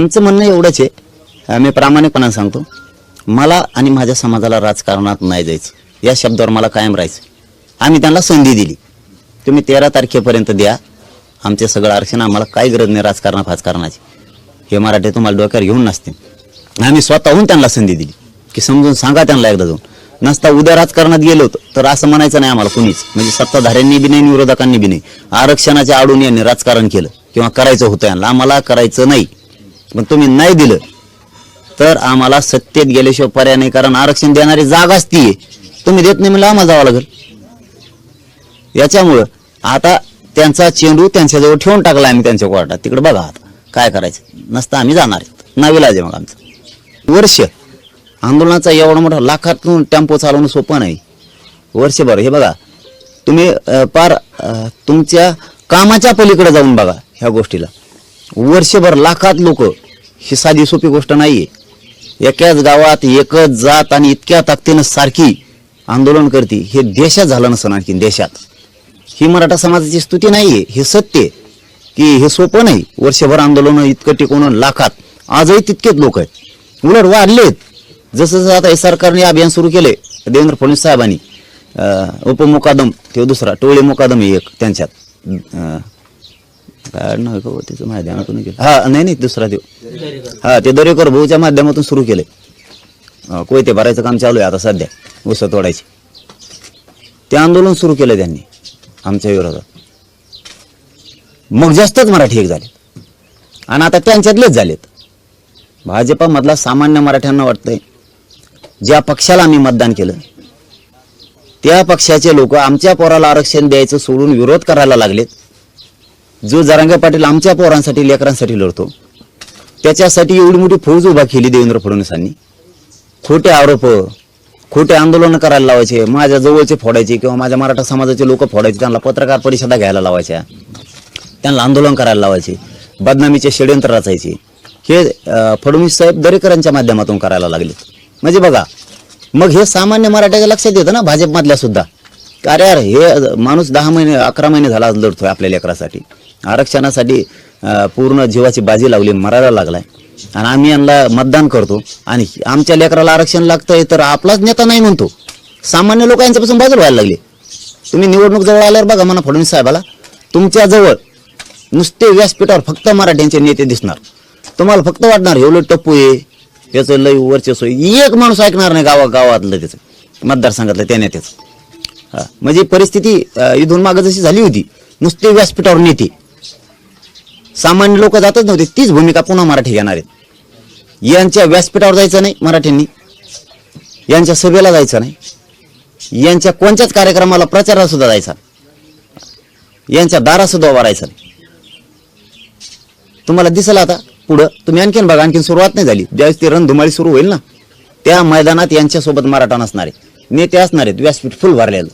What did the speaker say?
आमचं म्हणणं एवढंच आहे. मी प्रामाणिकपणाने सांगतो. मला आणि माझ्या समाजाला राजकारणात नाही जायचं. या शब्दावर मला कायम राहायचं. आम्ही त्यांना संधी दिली. तुम्ही तेरा तारखेपर्यंत द्या. आमचे सगळं आरक्षण आम्हाला काही गरज नाही राजकारणा फाजकारणाची हे मराठी तुम्हाला डोक्यावर घेऊन नसते आम्ही स्वतःहून त्यांना संधी दिली. की समजून सांगा त्यांना एकदा जाऊन. नसता उद्या राजकारणात गेलो तर असं म्हणायचं नाही आम्हाला कुणीच. म्हणजे सत्ताधाऱ्यांनी बी नाही विरोधकांनी बी नाही. आरक्षणाच्या आडून यांनी राजकारण केलं किंवा करायचं होतं यांना. आम्हाला करायचं नाही. पण तुम्ही नाही दिलं तर आम्हाला सत्तेत गेल्याशिवाय पर्याय नाही कारण आरक्षण देणारी जागाच ती आहे तुम्ही देत नाही म्हणलं आम्हाला जावं लागेल. याच्यामुळं आता त्यांचा चेंडू त्यांच्याजवळ ठेवून टाकला आम्ही त्यांच्या कोर्टात. तिकडे बघा आता काय करायचं? नसतं आम्ही जाणार नाविलाज आहे मग आमचं. वर्ष आंदोलनाचा एवढा मोठा लाखातून टेम्पो चालवणं सोपं नाही. वर्षभर हे बघा तुम्ही पार तुमच्या कामाच्या पलीकडे जाऊन बघा ह्या गोष्टीला. वर्षभर लाखात लोक. ही साधी सोपी गोष्ट नाहीये. एकाच गावात एकच जात आणि इतक्या ताकदीनं सारखी आंदोलन करते हे देशात झालं नसणं आणखी देशात. ही मराठा समाजाची स्तुती नाहीये हे सत्य आहे. की हे सोपं नाही. वर्षभर आंदोलन इतकं टिकवणं लाखात. आजही तितकेच लोक आहेत. उलट वाढलेत. जसं जसं आता हे सरकारने अभियान सुरू केले देवेंद्र फडणवीस साहेबांनी. अं, उपमुकादम ते दुसरा टोळे मुकादम एक त्यांच्यात. अं, काय नाव आहे का हो? त्याचं माझ्या ध्यानातून गेलं हा नाही नाही दुसरा देव. हा ते दरेकर भाऊच्या माध्यमातून सुरू केले. कोयते भरायचं काम चालू आहे आता सध्या ऊस तोडायचे. ते आंदोलन सुरू केलं त्यांनी आमच्या विरोधात. मग जास्तच मराठी एक झाले आणि आता त्यांच्यातलेच झालेत. भाजपामधला सामान्य मराठ्यांना वाटतंय ज्या पक्षाला आम्ही मतदान केलं त्या पक्षाचे लोक आमच्या पोराला आरक्षण द्यायचं सोडून विरोध करायला लागलेत. जो जरांगे पाटील आमच्या पोरांसाठी लेकरांसाठी लढतो त्याच्यासाठी एवढी मोठी फौज उभा केली देवेंद्र फडणवीसांनी खोटे आरोप खोटे आंदोलन करायला लावायचे माझ्या जवळचे फोडायचे किंवा माझ्या मराठा समाजाचे लोक फोडायचे त्यांना पत्रकार परिषदा घ्यायला लावायच्या त्यांना आंदोलन करायला लावायचे बदनामीचे षडयंत्र रचायचे. हे फडणवीस साहेब दरेकरांच्या माध्यमातून करायला लागले म्हणजे बघा मग हे सामान्य मराठ्याच्या लक्षात येतं ना भाजपमधल्या सुद्धा. अरे यार हे माणूस दहा महिने अकरा महिने झाला लढतोय आपल्या लेकरासाठी. आरक्षणासाठी पूर्ण जीवाची बाजी लावली मरायला लागलाय. आणि आम्ही यांना मतदान करतो. आणि आमच्या लेकराला आरक्षण लागतंय तर आपलाच नेता नाही म्हणतो. सामान्य लोक यांच्यापासून बाजूला व्हायला लागले. तुम्ही निवडणूक जवळ आल्यावर बघा म्हणा फडणवीस साहेबाला तुमच्याजवळ नुसते व्यासपीठावर फक्त मराठ्यांचे नेते दिसणार. तुम्हाला फक्त वाटणार एवढं टप्पू आहे त्याचं लय वर्चस्व एक माणूस ऐकणार नाही गावा गावातलं त्याचं मतदारसंघातलं त्या नेत्याचं. हा, म्हणजे परिस्थिती अं, इथून मागं जशी झाली होती नुसते व्यासपीठावर नेते. सामान्य लोक जातच नव्हते. तीच भूमिका पुन्हा मराठी घेणार आहेत. यांच्या व्यासपीठावर जायचं नाही मराठींनी. यांच्या सभेला जायचं नाही. यांच्या कोणत्याच कार्यक्रमाला प्रचाराला सुद्धा जायचा यांच्या दारात सुद्धा उभा नाही. तुम्हाला दिसेल आता पुढं. तुम्ही आणखीन बघा आणखीन सुरुवात नाही झाली. ज्यावेळेस ती रणधुमाळी सुरू होईल ना त्या मैदानात यांच्यासोबत मराठा नसणार आहे. नेते असणार आहेत. व्यासपीठ फुल भरलेलं.